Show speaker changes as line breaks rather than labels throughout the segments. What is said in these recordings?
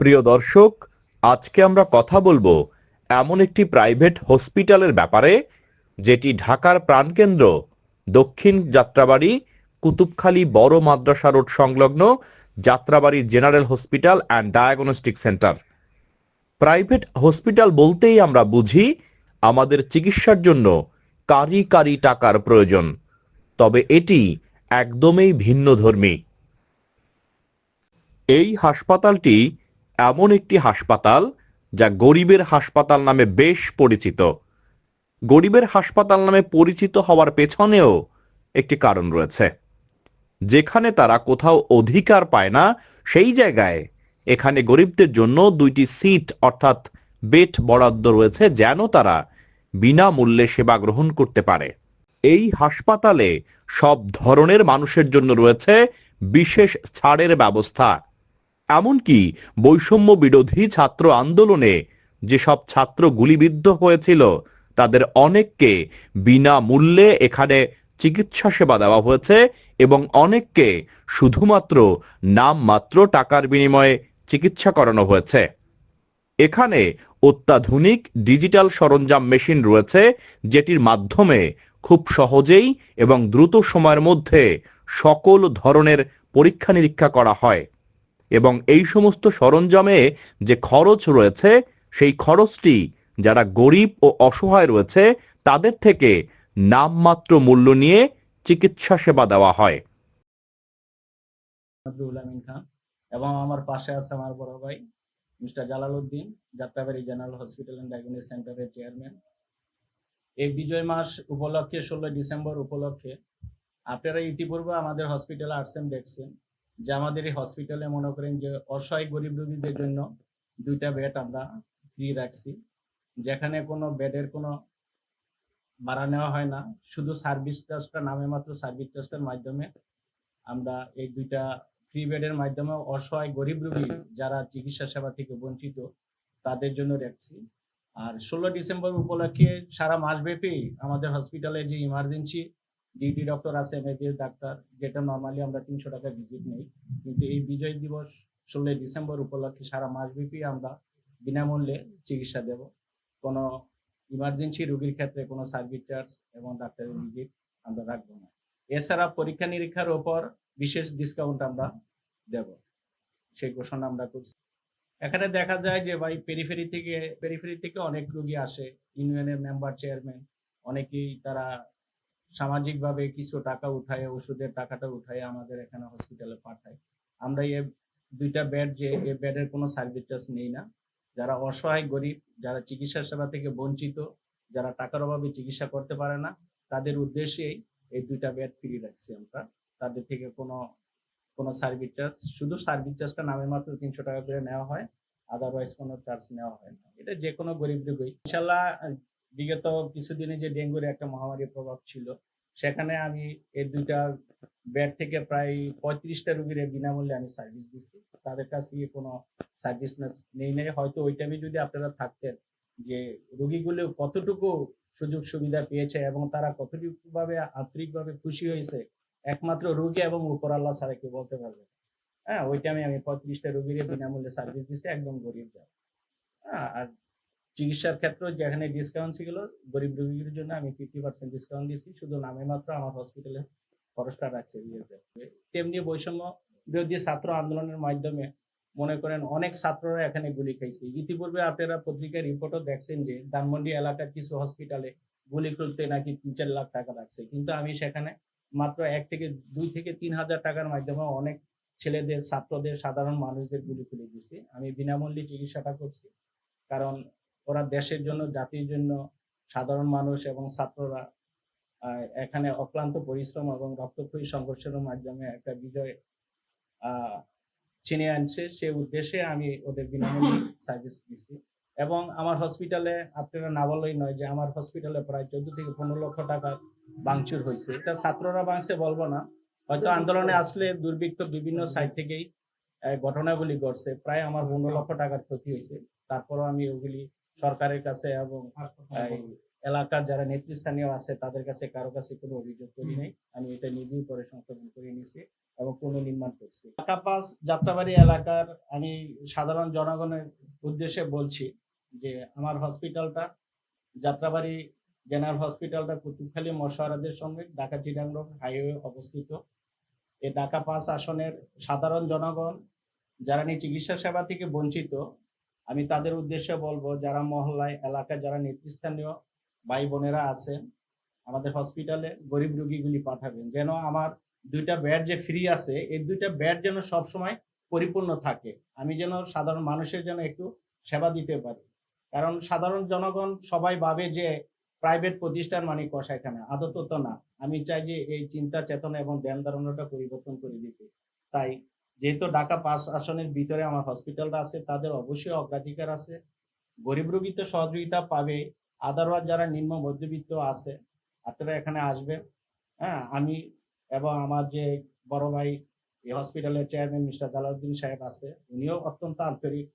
প্রিয় দর্শক, আজকে আমরা কথা বলব এমন একটি প্রাইভেট হসপিটালের ব্যাপারে, যেটি ঢাকার প্রাণকেন্দ্র, দক্ষিণ যাত্রাবাড়ি, কুতুবখালী বড় মাদ্রাসা রোড সংলগ্ন Jatrabari general hospital and diagnostic center. Private hospital বলতেই আমরা বুঝি, আমাদের চিকিৎসার জন্য কারি কারি টাকার প্রয়োজন, তবে এটি একদমই ভিন্নধর্মী। এই হাসপাতালটি এমন একটি হাসপাতাল যা গরিবের হাসপাতাল নামে বেশ পরিচিত। গরিবের হাসপাতাল নামে পরিচিত হওয়ার পেছনেও একটি কারণ রয়েছে। যেখানে তারা কোথাও অধিকার পায় না, সেই জায়গায় এখানে গরিবদের জন্য দুইটি সিট অর্থাৎ বেড বরাদ্দ রয়েছে যেন তারা বিনামূল্যে সেবা গ্রহণ করতে পারে। এই হাসপাতালে সব ধরনের মানুষের জন্য রয়েছে বিশেষ ছাড়ের ব্যবস্থা। এমনকি বৈষম্য বিরোধী ছাত্র আন্দোলনে যেসব ছাত্র গুলিবিদ্ধ হয়েছিল, তাদের অনেককে বিনামূল্যে এখানে চিকিৎসা সেবা দেওয়া হয়েছে এবং অনেককে শুধুমাত্র নামমাত্র টাকার বিনিময়ে চিকিৎসা করানো হয়েছে। এখানে অত্যাধুনিক ডিজিটাল সরঞ্জাম মেশিন রয়েছে, যেটির মাধ্যমে খুব সহজেই এবং দ্রুত সময়ের মধ্যে সকল ধরনের পরীক্ষা নিরীক্ষা করা হয়। এবং এই সমস্ত সরঞ্জামে যে খরচ রয়েছে, সেই খরচটি যারা গরিব ও অসহায় রয়েছে, তাদের থেকে নামমাত্র মূল্য নিয়ে চিকিৎসা সেবা দেওয়া হয়।
খান এবং আমার পাশে আছে আমার বড় ভাই, mister Jalal Uddin Jatrabari general hospital and diagnostic সেন্টারের চেয়ারম্যান। এই বিজয় মাস উপলক্ষে, ষোলো ডিসেম্বর উপলক্ষে আপনারা ইতিপূর্বে আমাদের হসপিটালে আসছেন দেখছেন যে আমাদের এই হসপিটালে মনে করেন যে অসহায় গরিব রোগীদের জন্য দুইটা বেড আমরা ফ্রি রাখছি। যেখানে কোনো বেডের কোনো ভাড়া নেওয়া হয় না। শুধু সার্ভিস চার্জটা নামে মাত্র সার্ভিস চার্জটার মাধ্যমে আমরা এই দুইটা ফ্রি বেডের মাধ্যমে অসহায় গরিব রোগী যারা চিকিৎসা সেবা থেকে বঞ্চিত, তাদের জন্য রাখছি। আর ষোলো ডিসেম্বর উপলক্ষে সারা মাসব্যাপী আমাদের হসপিটালে যে ইমার্জেন্সি ডিউটি ডক্টর আছে এমএবিএস ডাক্তার যেটা নর্মালি আমরা তিনশো টাকা ভিজিট নেই। কিন্তু এই বিজয় দিবস ষোলোই ডিসেম্বর উপলক্ষে সারা মাসব্যাপী আমরা বিনামূল্যে চিকিৎসা দেব। কোনো ইমার্জেন্সি রোগীর ক্ষেত্রে কোনো সার্ভিস চার্জ এবং ডাক্তারের ভিজিট আমরা রাখব না। এছাড়া পরীক্ষা নিরীক্ষার ওপর বিশেষ ডিসকাউন্ট আমরা দেব। সেই ঘোষণা আমরা করছি। এখানে দেখা যায় যে ভাই পেরিফেরি থেকে পেরিফেরি থেকে অনেক রোগী আসে। ইউনিয়নের মেম্বার চেয়ারম্যান অনেকেই তারা সামাজিকভাবে কিছু টাকা উঠায়, ওষুধের টাকাটা উঠায় আমাদের এখানে হসপিটালে পাঠায়। আমরা এই দুইটা বেড যে, এই বেডের কোনো সার্ভিস চার্জ নেই না। যারা অসহায়, গরিব, যারা চিকিৎসা সেবা থেকে বঞ্চিত, যারা টাকার অভাবে চিকিৎসা করতে পারে না, তাদের উদ্দেশ্যেই এই দুইটা বেড ফ্রি রাখছি আমরা। তাদের থেকে কোনো কোনো সার্ভিস চার্জ শুধু সার্ভিস চার্জটা নামে মাত্র তিনশো টাকা করে নেওয়া হয় আদারওয়াইজ কোনো চার্জ নেওয়া হয় না। এটা যে কোনো গরিব রোগী ইনশাল্লাহ বিগত কিছুদিনে যে ডেঙ্গুর একটা মহামারীর প্রভাব ছিল, সেখানে আমি এই দুইটা বেড থেকে প্রায় পঁয়ত্রিশটা রোগীর বিনামূল্যে আমি সার্ভিস দিচ্ছি তাদের কাছ থেকে কোনো সার্ভিস নেই নেই। হয়তো ওই টাইমে যদি আপনারা থাকতেন যে রুগীগুলো কতটুকু সুযোগ সুবিধা পেয়েছে এবং তারা কতটুকু ভাবে আন্তরিকভাবে খুশি হয়েছে, একমাত্র রুগী এবং উপর আল্লাহ ছাড়া কেউ বলতে পারবে হ্যাঁ ওই টাইমে আমি পঁয়ত্রিশটা রোগীর বিনামূল্যে সার্ভিস দিচ্ছি একদম গরিব যারা হ্যাঁ আর চিকিৎসার ক্ষেত্রে যেখানে ডিসকাউন্ট ছিল, গরিব রোগীর জন্য আমি ফিফটি পার্সেন্ট ডিসকাউন্ট দিচ্ছি শুধু নামে মাত্র আমার হসপিটালে খরচটা রাখছে। তেমনি বৈষম্য বিরোধী ছাত্র আন্দোলনের মাধ্যমে মনে করেন অনেক ছাত্ররা এখানে গুলি খাইছে। ইতিপূর্বে আপনারা পত্রিকার রিপোর্টও দেখছেন যে ধানমন্ডি এলাকার কিছু হসপিটালে গুলি করতে নাকি তিন চার লাখ টাকা লাগছে। কিন্তু আমি সেখানে মাত্র এক থেকে দুই থেকে তিন হাজার টাকার মাধ্যমে অনেক ছেলেদের, ছাত্রদের, সাধারণ মানুষদের গুলি খুলে দিছি আমি বিনামূল্যে চিকিৎসাটা করছি। কারণ ওরা দেশের জন্য, জাতির জন্য, সাধারণ মানুষ এবং ছাত্ররা এখানে অক্লান্ত পরিশ্রম এবং রক্তক্ষয়ী সংঘর্ষের মাধ্যমে একটা বিজয় ছিনিয়ে আনছে। সে উদ্দেশ্যে আমি ওদের বিনামূল্যে সার্ভিস দিচ্ছি এবং আমার হসপিটালে আপনারা না বললেই নয় যে আমার হসপিটালে প্রায় চোদ্দ থেকে পনেরো লক্ষ টাকা বাংচুর হয়েছে। এটা ছাত্ররা বাংছে বলব না। হয়তো আন্দোলনে আসলে দুর্ভিক্ষ বিভিন্ন সাইড থেকেই ঘটনাগুলি ঘটছে। প্রায় আমার পনেরো লক্ষ টাকার ক্ষতি হয়েছে। তারপরও আমি ওগুলি সরকারের কাছে এবং এলাকার যারা নেতৃস্থানীয় আছে তাদের কাছে কারও কাছে কোনো অভিযোগ করি নাই। আমি এটা নিজেই পরে সংশোধন করে নিয়েছি এবং পুনর্নির্মাণ করছি। ঢাকা পাস যাত্রাবাড়ি এলাকার আমি সাধারণ জনগণের উদ্দেশ্যে বলছি যে আমার হসপিটালটা যাত্রাবাড়ি জেনারেল হসপিটালটা কুতুবখালী মশারাদের সঙ্গে ঢাকা চিটাংরং হাইওয়ে অবস্থিত। এই ঢাকা পাস আসনের সাধারণ জনগণ যারা নিয়ে চিকিৎসা সেবা থেকে বঞ্চিত আমি তাদের উদ্দেশ্যে বলব, যারা মহল্লায়, এলাকায় যারা নেতৃস্থানীয় ভাই বোনেরা আছেন, আমাদের হসপিটালে গরিব রোগীগুলি পাঠাবেন। যেন আমার দুইটা বেড যে ফ্রি আছে, এই দুইটা বেড যেন সবসময় পরিপূর্ণ থাকে। আমি যেন সাধারণ মানুষের জন্য একটু সেবা দিতে পারি। কারণ সাধারণ জনগণ সবাই ভাবে যে প্রাইভেট প্রতিষ্ঠান মানে কষাইখানা আদত তো না। আমি চাই যে এই চিন্তা চেতনা এবং ধ্যান ধারণাটা পরিবর্তন করে দিতে। তাই যেহেতু ঢাকা পাঁচ আসনের ভিতরে আমার হসপিটালটা আছে, তাদের অবশ্যই অগ্রাধিকার আছে। গরিব রোগী তো সহযোগিতা পাবে। আদারওয়াইজ যারা নিম্ন মধ্যবিত্ত আছে আপনারা এখানে আসবেন হ্যাঁ আমি এবং আমার যে বড় ভাই এই হসপিটালের চেয়ারম্যান মিস্টার জালাউদ্দিন সাহেব আছে, উনিও অত্যন্ত আন্তরিক।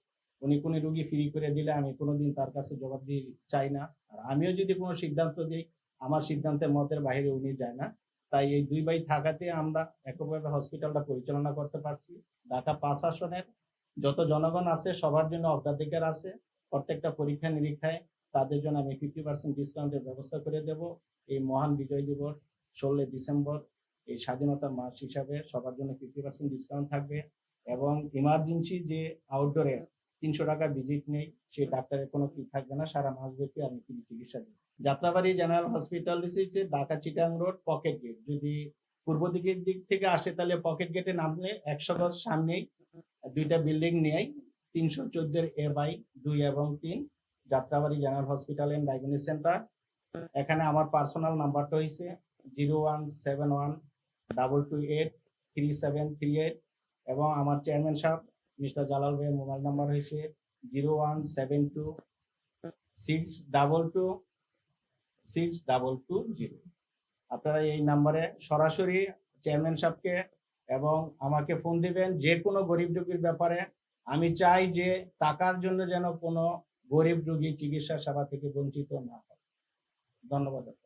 উনি কোনো রুগী ফ্রি করে দিলে আমি কোনোদিন তার কাছে জবাব দিয়ে চাই না। আর আমিও যদি কোনো সিদ্ধান্ত দিই, আমার সিদ্ধান্তের মতের বাইরে উনি যায় না। তাই এই দুই ভাই থাকাতে আমরা এককভাবে হসপিটালটা পরিচালনা করতে পারছি। ঢাকা পাঁচ আসনের যত জনগণ আছে, সবার জন্য অগ্রাধিকার আছে। প্রত্যেকটা পরীক্ষা নিরীক্ষায় তাদের জন্য আমি ফিফটি পার্সেন্ট ডিসকাউন্টের ব্যবস্থা করে দেব। এই মহান বিজয় দিবস ষোলোই ডিসেম্বর, এই স্বাধীনতা মাস হিসাবে সবার জন্য ফিফটি পার্সেন্ট ডিসকাউন্ট থাকবে এবং ইমার্জেন্সি যে আউটডোরে তিনশো টাকা ভিজিট নেই সেই ডাক্তারের কোনো ফি থাকবে না, সারা মাস ব্যাপী আমি চিকিৎসা দিই যাত্রাবাড়ি জেনারেল হসপিটাল হচ্ছে Dhaka Chittagong road, pocket gate. যদি পূর্ব দিকের দিক থেকে আসে, তাহলে পকেট গেটে নামলে একশো গজ সামনেই দুইটা বিল্ডিং নিয়েই তিনশো চোদ্দের এ বাই দুই এবং তিন, Jatrabari general hospital and diagnostic center. এখানে আমার পার্সোনাল নাম্বারটা হয়েছে zero one seven one double two eight three seven three eight এবং আমার চেয়ারম্যান সাহেব, মিস্টার জালাল ভাইয়ের মোবাইল নাম্বার হয়েছে zero one seven two six double two six double two zero আপনারা এই নাম্বারে সরাসরি চেয়ারম্যান সাহেবকে এবং আমাকে ফোন দিবেন যে কোনো গরিব রুগীর ব্যাপারে। আমি চাই যে টাকার জন্য যেন কোনো গরিব রুগী চিকিৎসা সেবা থেকে বঞ্চিত না হয়। ধন্যবাদ